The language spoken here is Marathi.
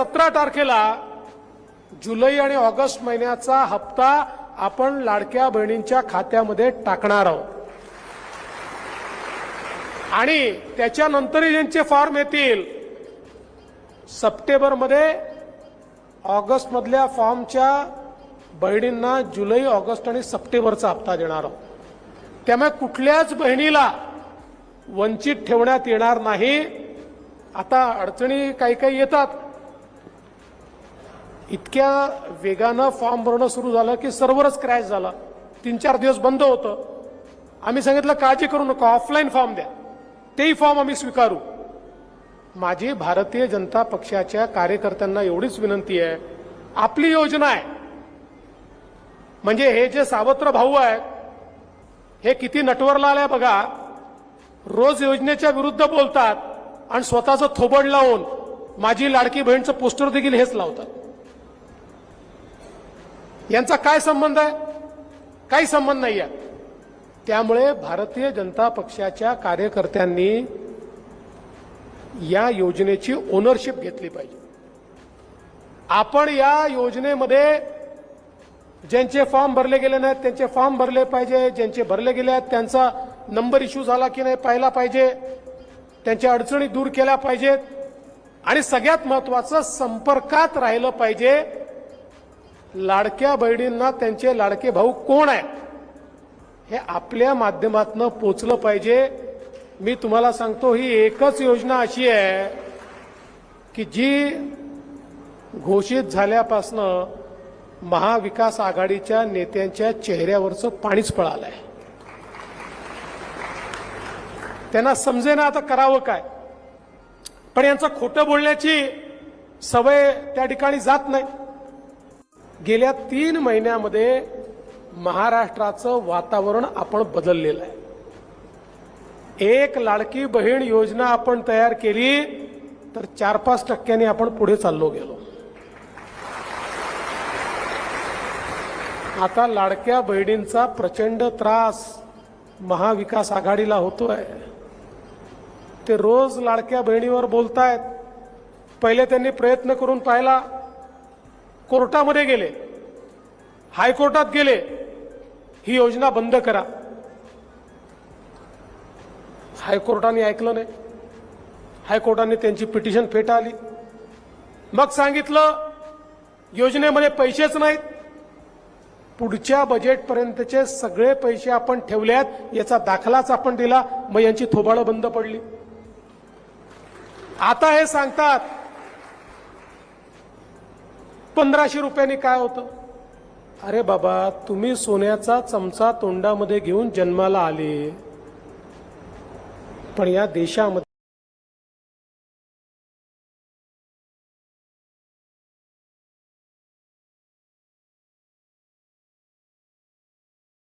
सतरा तारखेला जुलै आणि ऑगस्ट महिन्याचा हप्ता आपण लाडक्या बहिणींच्या खात्यामध्ये टाकणार आहोत. आणि त्याच्यानंतरही ज्यांचे फॉर्म येतील सप्टेंबरमध्ये ऑगस्टमधल्या फॉर्मच्या बहिणींना जुलै ऑगस्ट आणि सप्टेंबरचा हप्ता देणार आहोत. त्यामुळे कुठल्याच बहिणीला वंचित ठेवण्यात येणार नाही. आता अडचणी काही काही येतात. इतक्या वेगानं फॉर्म भरणं सुरू झालं की सर्व्हरच क्रॅश झाला. तीन चार दिवस बंद होतं. आम्ही सांगितलं काळजी करू नका ऑफलाईन फॉर्म द्या. तेही फॉर्म आम्ही स्वीकारू. माझी भारतीय जनता पक्षाच्या कार्यकर्त्यांना एवढीच विनंती आहे. आपली योजना आहे. म्हणजे हे जे सावत्र भाऊ आहेत हे किती नटवरला आलाय बघा. रोज योजनेच्या विरुद्ध बोलतात आणि स्वतःचं थोबड लावून माझी लाडकी बहीणचं पोस्टर देखील हेच लावतात. यांचा काय संबंध आहे? काही संबंध नाही आहे त्यामुळे भारतीय जनता पक्षाच्या कार्यकर्त्यांनी या योजनेची ओनरशिप घेतली पाहिजे. आपण या योजनेमध्ये ज्यांचे फॉर्म भरले गेले नाहीत त्यांचे फॉर्म भरले पाहिजे. ज्यांचे भरले गेले आहेत त्यांचा नंबर इश्यू झाला की नाही पाहिला पाहिजे. त्यांच्या अडचणी दूर केल्या पाहिजेत. आणि सगळ्यात महत्वाचं संपर्कात राहिलं पाहिजे. लाडक्या बहिणींना त्यांचे लाडके भाऊ कोण आहेत? हे आपल्या माध्यमातून पोचलं पाहिजे. मी तुम्हाला सांगतो ही एकच योजना अशी आहे की जी घोषित झाल्यापासनं महाविकास आघाडीच्या नेत्यांच्या चेहऱ्यावरचं पाणीच पळालं आहे त्यांना समजेना आता करावं काय. पण यांचं खोटं बोलण्याची सवय त्या ठिकाणी जात नाही. गेल्या तीन महिन्यामध्ये महाराष्ट्राचं वातावरण आपण बदललेलं आहे. एक लाडकी बहीण योजना आपण तयार केली तर चार पाच टक्क्यांनी आपण पुढे चाललो गेलो. आता लाडक्या बहिणींचा प्रचंड त्रास महाविकास आघाडीला होतोय. ते रोज लाडक्या बहिणीवर बोलतायत. पहिले त्यांनी प्रयत्न करून पाहिला कोर्टामध्ये गेले हायकोर्टात गेले ही योजना बंद करा. हायकोर्टाने ऐकलं नाही. हायकोर्टाने त्यांची पिटिशन फेटाळली. मग सांगितलं योजनेमध्ये पैसेच नाहीत. पुढच्या बजेटपर्यंतचे सगळे पैसे आपण ठेवल्यात याचा दाखलाच आपण दिला मग यांची थोबाळं बंद पडली. आता हे सांगतात पंधराशे रुपयांनी काय होतं? अरे बाबा तुम्ही सोन्याचा चमचा तोंडामध्ये घेऊन जन्माला आले. पण या देशामध्ये